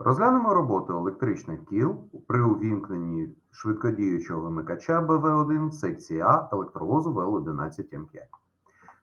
Розглянемо роботу електричних кіл при увімкненні швидкодіючого вимикача БВ1 секції А електровозу ВЛ11М5.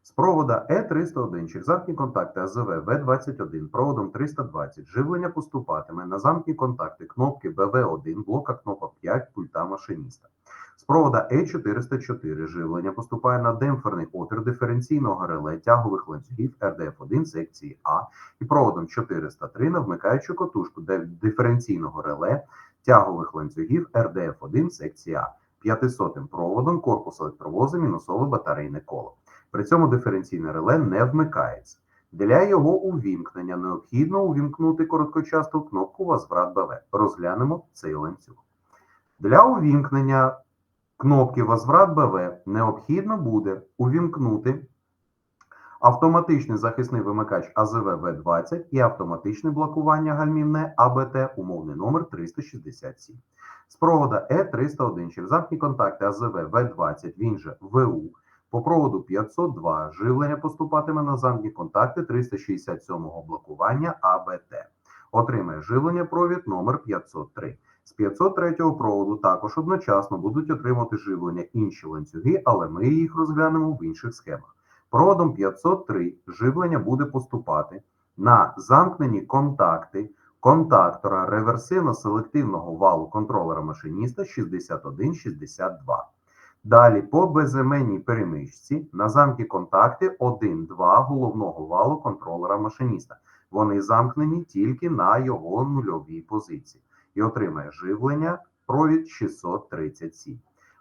З провода Е301 через замкні контакти АЗВ В21 проводом 320 живлення поступатиме на замкні контакти кнопки БВ1 блока кнопок 5 пульта машиніста. З провода Е404 живлення поступає на демпферний опір диференційного реле тягових ланцюгів РДФ1 секції А і проводом 403 на вмикаючу котушку диференційного реле тягових ланцюгів РДФ1 секції А 500 проводом корпус електровозу мінусове батарейне коло. При цьому диференційне реле не вмикається. Для його увімкнення необхідно увімкнути короткочасту кнопку Возврат БВ. Розглянемо цей ланцюг. Для увімкнення кнопки Возврат БВ необхідно буде увімкнути автоматичний захисний вимикач АЗВ В20 і автоматичне блокування гальмівне АБТ умовний номер 367. З провода Е301 через замкні контакти АЗВ В20, він же ВУ, по проводу 502 живлення поступатиме на замкні контакти 367 блокування АБТ. Отримає живлення провід номер 503. З 503 проводу також одночасно будуть отримати живлення інші ланцюги, але ми їх розглянемо в інших схемах. Проводом 503 живлення буде поступати на замкнені контакти контактора реверсивно-селективного валу контролера машиніста 6162. Далі по безіменній перемичці на замки контакти 1-2 головного валу контролера машиніста. Вони замкнені тільки на його нульовій позиції і отримає живлення провід 637.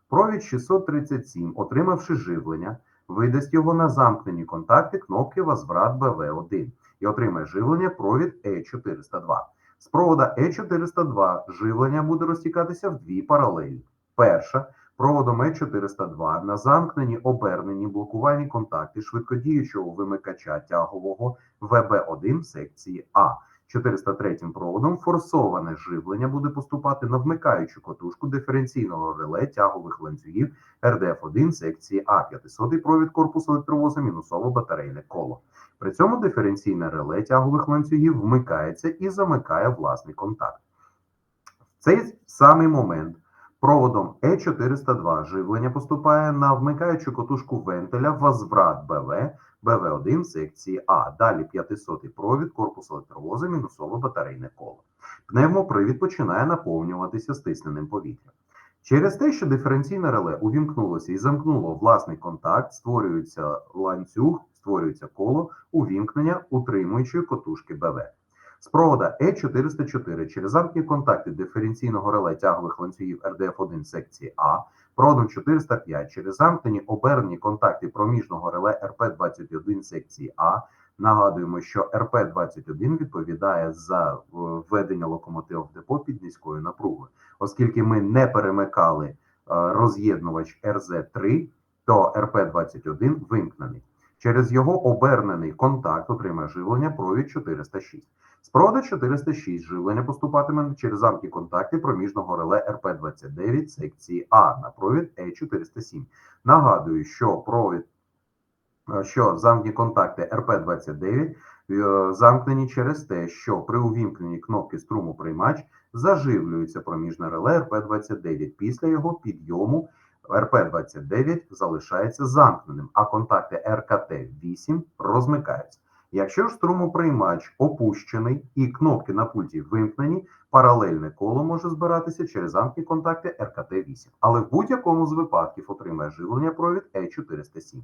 Провід 637, отримавши живлення, видасть його на замкнені контакти кнопки Возврат БВ1 і отримає живлення провід Е402. З провода Е402 живлення буде розтікатися в дві паралелі. Перша проводом Е402 на замкнені обернені блокувальні контакти швидкодіючого вимикача тягового ВБ1 секції А. 403 проводом форсоване живлення буде поступати на вмикаючу котушку диференційного реле тягових ланцюгів РДФ1 секції А. 500 провід корпусу електровоза мінусово батарейне коло. При цьому диференційне реле тягових ланцюгів вмикається і замикає власний контакт. В цей самий момент проводом Е402 живлення поступає на вмикаючу котушку вентиля возврат БВ БВ1 секції А. Далі 500 провід корпус електровоза мінусове батарейне коло. Пневмопривід починає наповнюватися стисненим повітрям. Через те, що диференційне реле увімкнулося і замкнуло власний контакт, створюється ланцюг, створюється коло увімкнення утримуючої котушки БВ. З провода Е404 через замкні контакти диференційного реле тягових ланцюгів РДФ1 секції А, проводом 405 через замкнені обернені контакти проміжного реле РП21 секції А. Нагадуємо, що РП-21 відповідає за е, введення локомотива в депо під низькою напругою. Оскільки ми не перемикали е, роз'єднувач РЗ-3, то РП-21 вимкнений. Через його обернений контакт отримає живлення провід 406. З проводу 406 живлення поступатиме через замки контакти проміжного реле РП-29 секції А на провід Е407. Нагадую, що провід е, що замкні контакти РП-29 е, замкнені через те, що при увімкненні кнопки струму приймач заживлюється проміжне реле РП-29. Після його підйому РП-29 залишається замкненим, а контакти РКТ-8 розмикаються. Якщо ж струмоприймач опущений і кнопки на пульті вимкнені, паралельне коло може збиратися через замкні контакти РКТ-8, але в будь-якому з випадків отримає живлення провід Е407.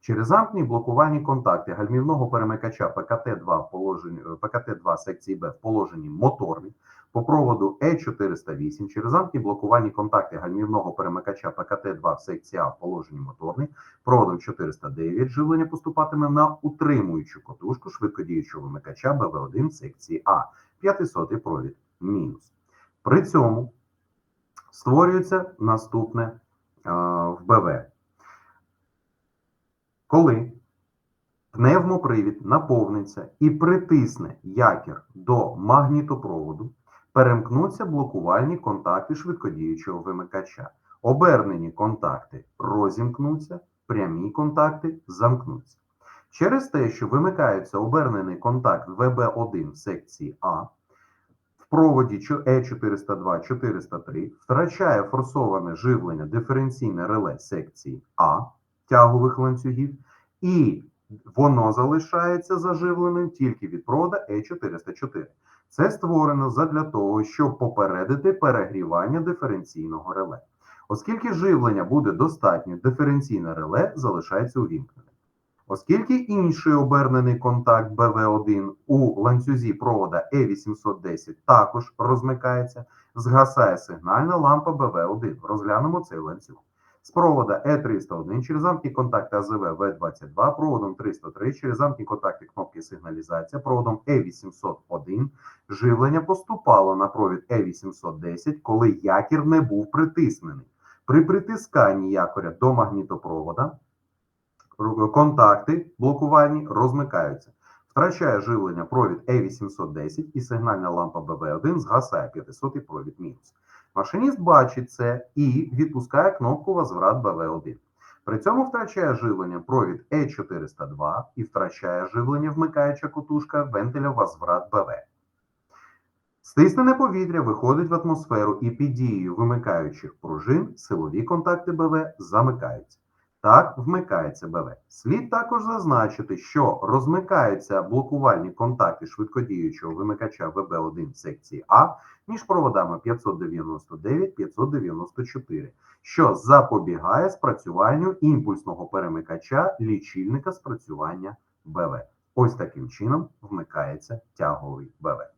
Через замкні блокувальні контакти гальмівного перемикача ПКТ-2 в положенні ПКТ-2 секції Б в положенні моторний по проводу Е408 через замкні блокувальні контакти гальмівного перемикача ПКТ-2 в секції А в положенні моторний проводом 409 живлення поступатиме на утримуючу котушку швидкодіючого вимикача БВ1 секції А 500 провід мінус. При цьому створюється наступне в БВ. Коли пневмопривід наповниться і притисне якір до магнітопроводу, перемкнуться блокувальні контакти швидкодіючого вимикача. Обернені контакти розімкнуться, прямі контакти замкнуться. Через те, що вимикається обернений контакт ВБ1 в секції А, в проводі чо- E402-403 втрачає форсоване живлення диференційне реле секції А тягових ланцюгів, і воно залишається заживленим тільки від провода E404. Це створено задля того, щоб попередити перегрівання диференційного реле. Оскільки живлення буде достатньо, диференційне реле залишається увімкненим. Оскільки інший обернений контакт БВ1 у ланцюзі провода E810 також розмикається, згасає сигнальна лампа БВ1. Розглянемо цей ланцюг. З провода E301 через замкні контакти АЗВ В22, проводом 303 через замкні контакти кнопки сигналізація, проводом E801 живлення поступало на провід E810, коли якір не був притиснений. При притисканні якоря до магнітопровода контакти блокувальні розмикаються. Втрачає живлення провід E810 і сигнальна лампа BB1 згасає 500 провід мінус. Машиніст бачить це і відпускає кнопку возврат БВ1. При цьому втрачає живлення провід Е402 і втрачає живлення вмикаюча котушка вентиля возврат БВ. Стиснене повітря виходить в атмосферу і під дією вимикаючих пружин силові контакти БВ замикаються. Так вмикається БВ. Слід також зазначити, що розмикаються блокувальні контакти швидкодіючого вимикача ВБ1 секції А між проводами 599-594, що запобігає спрацюванню імпульсного перемикача лічильника спрацювання БВ. Ось таким чином вмикається тяговий БВ.